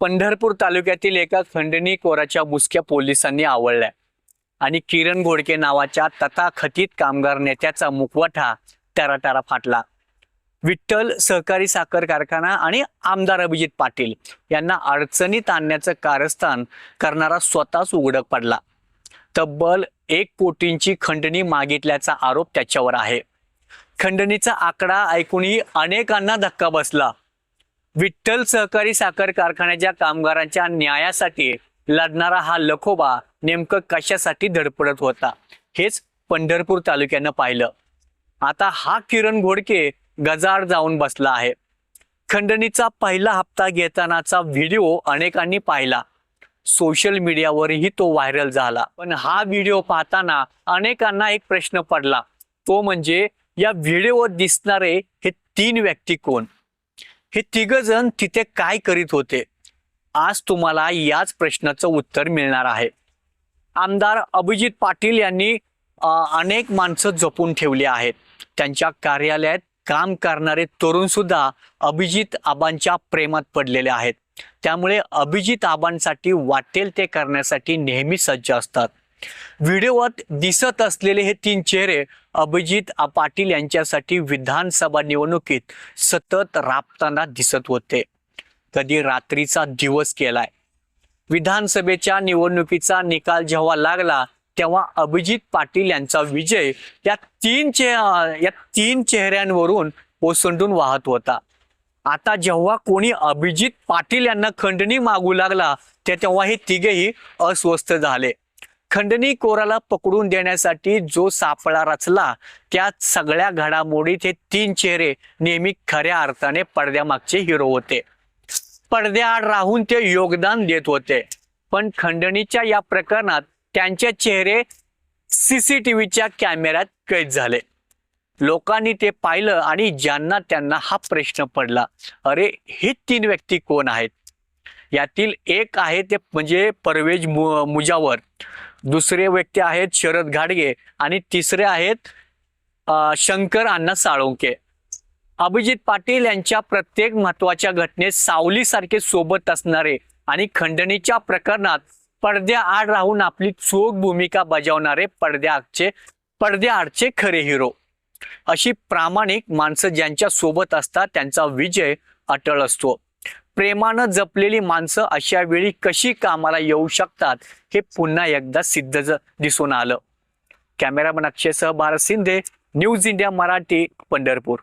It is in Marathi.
पंढरपूर तालुक्यातील एका खंडणी कोराच्या मुसक्या पोलिसांनी आवळल्या आणि किरण घोडके नावाच्या तथाकथित कामगार नेत्याचा मुखवटा टराटारा फाटला. विठ्ठल सहकारी साखर कारखाना आणि आमदार अभिजित पाटील यांना अडचणीत आणण्याचं कारस्थान करणारा स्वतःच उघडक पडला. तब्बल एक कोटींची खंडणी मागितल्याचा आरोप त्याच्यावर आहे. खंडणीचा आकडा ऐकूनही अनेकांना धक्का बसला. विठ्ठल सहकारी साखर कारखान्याच्या कामगारांच्या न्यायासाठी लढणारा हा लखोबा नेमकं कशासाठी धडपडत होता? हेच पंढरपूर तालुक्यानं पाहिलं. आता हा किरण घोडके गजाड जाऊन बसला आहे. खंडणीचा पहिला हप्ता घेतानाचा व्हिडिओ अनेकांनी पाहिला. सोशल मीडियावरही तो व्हायरल झाला. पण हा व्हिडिओ पाहताना अनेकांना एक प्रश्न पडला. तो म्हणजे या व्हिडिओवर दिसणारे हे तीन व्यक्ती कोण? हे तिघ जण तिथे काय करीत होते? आज तुम्हाला याच प्रश्नाचं उत्तर मिळणार आहे. आमदार अभिजित पाटील यांनी अनेक माणसं जपून ठेवली आहेत. त्यांच्या कार्यालयात काम करणारे तरुण सुद्धा अभिजित आबांच्या प्रेमात पडलेले आहेत. त्यामुळे अभिजित आबांसाठी वाटेल ते करण्यासाठी नेहमी सज्ज असतात. व्हिडिओत दिसत असलेले हे तीन चेहरे अभिजित पाटील यांच्यासाठी विधानसभा निवडणुकीत सतत राबताना दिसत होते. कधी रात्रीचा दिवस केलाय. विधानसभेच्या निवडणुकीचा निकाल जेव्हा लागला तेव्हा अभिजित पाटील यांचा विजय या तीन चे या तीन चेहऱ्यांवरून ओसंडून वाहत होता. आता जेव्हा कोणी अभिजित पाटील यांना खंडणी मागू लागला ते तेव्हा हे तिघेही अस्वस्थ झाले. खंडणी कोराला पकडून देण्यासाठी जो सापळा रचला त्या सगळ्या घडामोडीत हे तीन चेहरे नेहमी खऱ्या अर्थाने पडद्यामागचे हिरो होते. पडद्याआड राहून ते योगदान देत होते. पण खंडणीच्या या प्रकरणात त्यांचे चेहरे सीसीटीव्हीच्या कॅमेऱ्यात कैद झाले. लोकांनी ते पाहिलं आणि ज्यांना त्यांना हा प्रश्न पडला अरे हे तीन व्यक्ती कोण आहेत? यातील एक आहे ते म्हणजे परवेज मु मुजावर. दुसरे व्यक्ती आहेत शरद घाडगे आणि तिसरे आहेत शंकर अण्णा साळुंके अभिजित पाटील यांच्या प्रत्येक महत्त्वाच्या घटनेत सावलीसारखे सोबत असणारे आणि खंडणीच्या प्रकरणात पडद्याआड राहून आपली चोख भूमिका बजावणारे पडद्याआडचे पडद्याआडचे खरे हिरो. अशी प्रामाणिक माणसं ज्यांच्या सोबत असतात त्यांचा विजय अटळ असतो. प्रेमानं जपलेली माणसं अशा वेळी कशी कामाला येऊ शकतात हे पुन्हा एकदा सिद्ध दिसून आलं. कॅमेरामन अक्षयसह भारत शिंदे न्यूज इंडिया मराठी पंढरपूर.